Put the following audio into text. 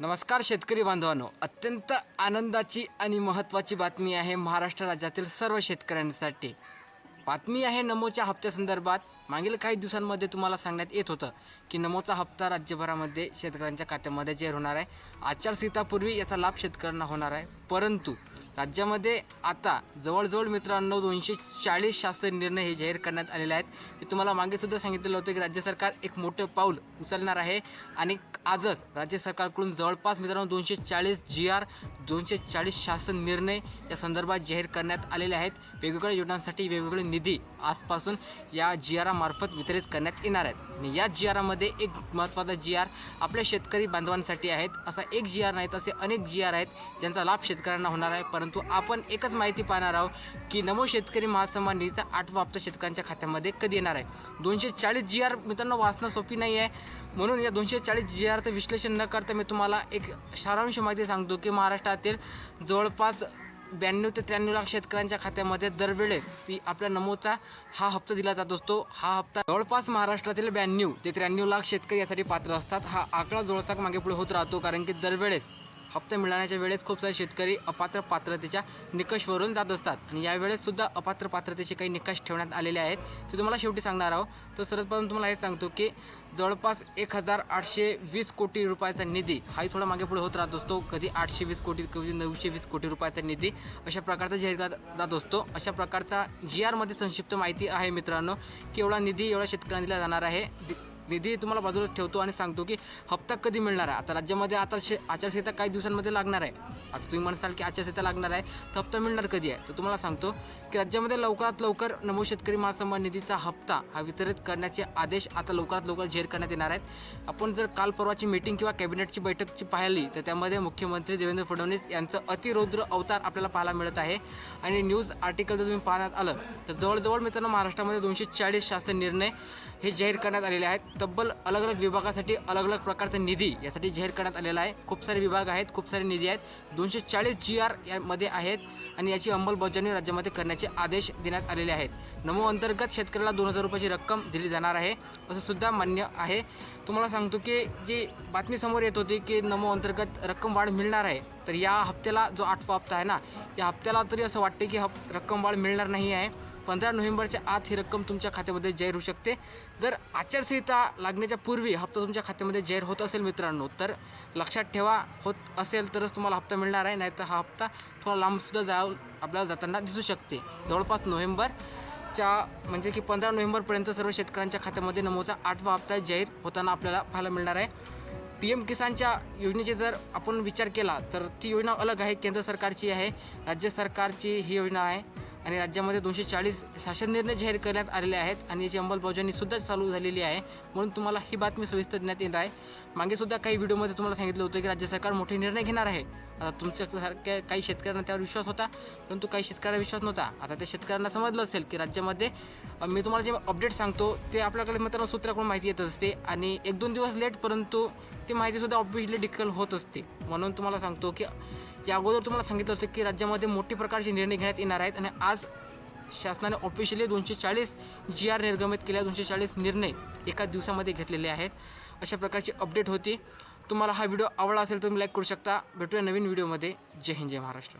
नमस्कार शेतकरी बांधवांनो. अत्यंत आनंदाची आणि महत्त्वाची बातमी आहे महाराष्ट्र राज्यातील सर्व शेतकऱ्यांसाठी. बातमी आहे नमोच्या हप्त्यासंदर्भात. मागील काही दिवसांमध्ये तुम्हाला सांगण्यात येत होतं की नमोचा हप्ता राज्यभरामध्ये शेतकऱ्यांच्या खात्यामध्ये जाहीर होणार आहे आचारसंहितापूर्वी याचा लाभ शेतकऱ्यांना होणार आहे. परंतु राज्यामध्ये आता जवळजवळ मित्रांनो दोनशे चाळीस शासन निर्णय हे जाहीर करण्यात आलेले आहेत. मी तुम्हाला मागेसुद्धा सांगितलेलं होतं की राज्य सरकार एक मोठं पाऊल उचलणार आहे आणि आजच राज्य सरकारकडून जवळपास मित्रांनो दोनशे चाळीस जी आर दोनशे चाळीस शासन निर्णय या संदर्भात जाहीर करण्यात आलेले आहेत. वेगवेगळ्या योजनांसाठी वेगवेगळे निधी आजपासून या जी आर आरामार्फत वितरित करण्यात येणार आहेत. आणि या जी आरामध्ये एक महत्त्वाचा जी आर आपल्या शेतकरी बांधवांसाठी आहेत. असा एक जी आर नाहीत असे अनेक जी आर आहेत ज्यांचा लाभ शेतकऱ्यांना होणार आहे. परंतु आपण एकच माहिती पाहणार आहोत की नमो शेतकरी महासन्मान निधीचा आठवा हप्ता शेतकऱ्यांच्या खात्यामध्ये कधी येणार आहे? दोनशे चाळीस जी आर मित्रांनो वाचणं सोपी नाही आहे. म्हणून या दोनशे चाळीस जी आरचं विश्लेषण न करता मी तुम्हाला एक सारांश माहिती सांगतो की महाराष्ट्रातील जवळपास ब्याण्णव ते त्र्याण्णव लाख शेतकऱ्यांच्या खात्यामध्ये दरवेळेस पी आपल्या नमोचा हा हप्ता दिला जात असतो. हा हप्ता जवळपास महाराष्ट्रातील ब्याण्णव ते त्र्याण्णव लाख शेतकरी यासाठी पात्र असतात. हा आकडा जवळचा मागे पुढे होत राहतो कारण की दरवेळेस हप्ता मिळण्याच्या वेळेस खूप सारे शेतकरी अपात्र पात्रतेच्या निकषवरून जात असतात. आणि यावेळेस सुद्धा अपात्र पात्रतेचे काही निकष ठेवण्यात आलेले आहेत. ते तुम्हाला शेवटी सांगणार आहोत. तर सर्वप्रथम तुम्हाला हे सांगतो की जवळपास एक हजार आठशे वीस कोटी रुपयाचा निधी हाही थोडा मागे पुढे होत राहत असतो. कधी आठशे वीस कोटी कधी नऊशे वीस कोटी रुपयाचा निधी अशा प्रकारचा जाहीर जात असतो. अशा प्रकारचा जी आरमध्ये संक्षिप्त माहिती आहे मित्रांनो की एवढा निधी एवढ्या शेतकऱ्यांना दिला जाणार आहे. निधी तुम्हाला बाजूला ठेवतो आणि सांगतो की हप्ता कधी मिळणार आहे? आता राज्यामध्ये आता शे आचारसंहिता काही दिवसांमध्ये लागणार आहे. आता तुम्ही म्हणसाल की आचारसंहिता लागणार आहे. तर हप्ता मिळणार कधी आहे? तर तुम्हाला सांगतो की राज्यामध्ये लवकरात लवकर नमो शेतकरी महासन्मान निधीचा हप्ता हा वितरित करण्याचे आदेश आता लवकरात लवकर जाहीर करण्यात येणार आहेत. आपण जर काल परवाची मीटिंग किंवा कॅबिनेटची बैठकची पाहिली तर त्यामध्ये मुख्यमंत्री देवेंद्र फडणवीस यांचं अतिरौद्र अवतार आपल्याला पाहायला मिळत आहे. आणि न्यूज आर्टिकल जर तुम्ही पाहण्यात आलं तर जवळजवळ मित्रांनो महाराष्ट्रामध्ये दोनशे चाळीस शासन निर्णय हे जाहीर करण्यात आलेले आहेत. तब्बल अलग अलग विभागासाठी अलग अलग प्रकारचा निधी यासाठी जाहीर करण्यात आलेला आहे. खूप सारे विभाग आहेत खूप सारे निधी आहेत. दोनशे चाळीस जी आर यामध्ये आहेत आणि याची अंमलबजावणी राज्यामध्ये करण्याचे आदेश देण्यात आलेले आहेत. नमो अंतर्गत शेतकऱ्याला दोन हजार रुपयाची रक्कम दिली जाणार आहे असं सुद्धा मान्य आहे. तुम्हाला सांगतो की जी बातमी समोर येत होती की नमो अंतर्गत रक्कम वाढ मिळणार आहे तर या हप्त्याला जो आठवा हप्ता आहे ना या हप्त्याला तरी असं वाटते की हप रक्कम वाढ मिळणार नाही आहे. पंधरा नोव्हेंबरच्या आत ही रक्कम तुमच्या खात्यामध्ये जाहीर होऊ शकते. जर आचारसंहिता लागण्याच्या पूर्वी हप्ता तुमच्या खात्यामध्ये जाहीर होत असेल मित्रांनो तर लक्षात ठेवा होत असेल तरच तुम्हाला हप्ता मिळणार आहे नाहीतर हा हप्ता थोडा लांबसुद्धा जाऊ आपल्याला जाताना दिसू शकते. जवळपास नोव्हेंबरच्या म्हणजे की पंधरा नोव्हेंबरपर्यंत सर्व शेतकऱ्यांच्या खात्यामध्ये नमोचा आठवा हप्ता जाहीर होताना आपल्याला पाहायला मिळणार आहे. पी एम किसानच्या योजनेचे जर आपण विचार केला तर ती योजना अलग आहे केंद्र सरकारची आहे राज्य सरकारची ही योजना आहे. आणि राज्यामध्ये दोनशे चाळीस शासन निर्णय जाहीर करण्यात आलेले आहेत आणि याची अंमलबजावणी सुद्धा चालू झालेली आहे. म्हणून तुम्हाला ही बातमी सविस्तर देण्यात येणार आहे. मागे सुद्धा काही व्हिडिओमध्ये तुम्हाला सांगितलं होतं की राज्य सरकार मोठे निर्णय घेणार आहे. आता तुमच्यासारख्या काही शेतकऱ्यांना त्यावर विश्वास होता परंतु काही शेतकऱ्यांना विश्वास नव्हता. आता त्या शेतकऱ्यांना समजलं असेल की राज्यामध्ये मी तुम्हाला जे अपडेट सांगतो ते आपल्याकडे मित्रांनो सूत्राकडून माहिती येत असते आणि एक दोन दिवस लेट परंतु ती माहितीसुद्धा ऑब्विसली डिकल होत असते. म्हणून तुम्हाला सांगतो की या अगोदर तुम्हाला सांगितलं होतं की राज्यामध्ये मोठ्या प्रकारचे निर्णय घेण्यात येणार आहेत आणि आज शासनाने ऑफिशियली दोनशे चाळीस जी आर निर्गमित केल्या दोनशे चाळीस निर्णय एका दिवसामध्ये घेतलेले आहेत. अशा प्रकारची अपडेट होती. तुम्हाला हा व्हिडिओ आवडला असेल तर तुम्ही लाईक करू शकता. भेटूया नवीन व्हिडिओमध्ये जय हिंद जय महाराष्ट्र.